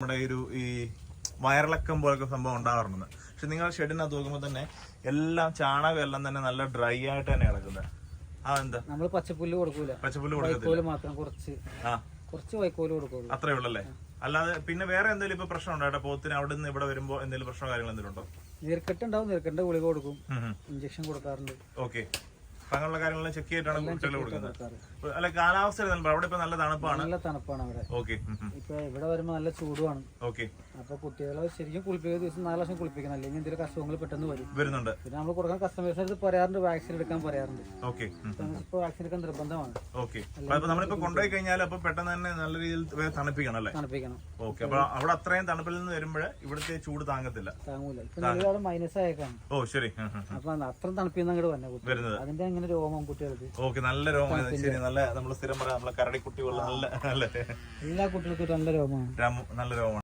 നമ്മുടെ ഒരു ഈ വയറിളക്കം പോലൊക്കെ സംഭവം ഉണ്ടാവാറുണ്ട്. പക്ഷെ നിങ്ങൾ ഷെഡിനകത്ത് നോക്കുമ്പോൾ തന്നെ എല്ലാം ചാണകം എല്ലാം തന്നെ നല്ല ഡ്രൈ ആയിട്ട് തന്നെ കിടക്കുന്നത് ആ എന്താ നമ്മൾ പച്ചപ്പുല്ല് കൊടുക്കൂല. പച്ചപ്പുല്ല് കൊടുക്കത്തില്ല. മാത്രം കുറച്ച്. ആ. കുറച്ച് വൈക്കോൽ കൊടുക്കുള്ളൂ. അത്രേ ഉള്ളല്ലേ? അല്ലാതെ പിന്നെ വേറെ എന്തെങ്കിലും ഇപ്പൊ പ്രശ്നം ഉണ്ടോ പോത്തിന് അവിടെ നിന്ന് ഇവിടെ വരുമ്പോ എന്തെങ്കിലും പ്രശ്നമോ കാര്യങ്ങൾ എന്തെങ്കിലും ഉണ്ടോ? നീർക്കെട്ടുണ്ടാവും നീർക്കെട്ടിന്റെ ഗുളിക കൊടുക്കും. ഇഞ്ചക്ഷൻ കൊടുക്കാറുണ്ട്. ഓക്കെ. അങ്ങനെയുള്ള കാര്യങ്ങളെല്ലാം ചെക്ക് ചെയ്തിട്ടാണ് കുട്ടികൾ കൊടുക്കുന്നത്. അല്ലെ കാലാവസ്ഥ അവിടെ ഇപ്പൊ നല്ല തണുപ്പാണ്. നല്ല തണുപ്പാണ് അവിടെ. ഓക്കെ ഇപ്പൊ ഇവിടെ വരുമ്പോ നല്ല ചൂടുമാണ്. ഓക്കെ അപ്പൊ കുട്ടികളെ ശരിക്കും കുളിപ്പിക്കുന്ന ദിവസം നാല് ലക്ഷം കുളിപ്പിക്കണം. അല്ലെങ്കിൽ എന്തെങ്കിലും അസുഖങ്ങൾ പെട്ടെന്ന് വരും. വരുന്നുണ്ട്. പിന്നെ നമ്മൾ കൊടുക്കാൻ കസ്റ്റമേഴ്സ് അടുത്ത് പറയാറുണ്ട് വാക്സിൻ എടുക്കാൻ പറയാറുണ്ട്. ഓക്കെ ഇപ്പൊ വാക്സിൻ എടുക്കാൻ നിർബന്ധമാണ്. ഓക്കെ നമ്മളിപ്പോ കൊണ്ടുപോയി കഴിഞ്ഞാൽ അപ്പൊ പെട്ടെന്ന് തന്നെ നല്ല രീതിയിൽ തണുപ്പിക്കണം അല്ലേ? തണുപ്പിക്കണം. ഓക്കെ അപ്പൊ അവിടെ അത്രയും തണുപ്പിൽ നിന്ന് വരുമ്പോഴേ ഇവിടുത്തെ ചൂട് താങ്ങത്തില്ല. താങ്ങൂല. ഇപ്പൊ മൈനസ് ആയേക്കാണ്. ഓ ശരി. അപ്പൊ അത്ര തണുപ്പിന്ന് അങ്ങോട്ട് വന്നെ കുട്ടി. വരുന്നത്. അതിന്റെ അങ്ങനെ രോമം കുട്ടികൾക്ക്. ഓക്കെ നല്ല രോമം ശരി നല്ല നമ്മൾ സ്ഥിരം പറയാം നമ്മളെ കരടി കുട്ടികളുടെ നല്ല നല്ല എല്ലാ കുട്ടികൾക്കും നല്ല രോമമാണ്. രാമ- നല്ല രോഗമാണ്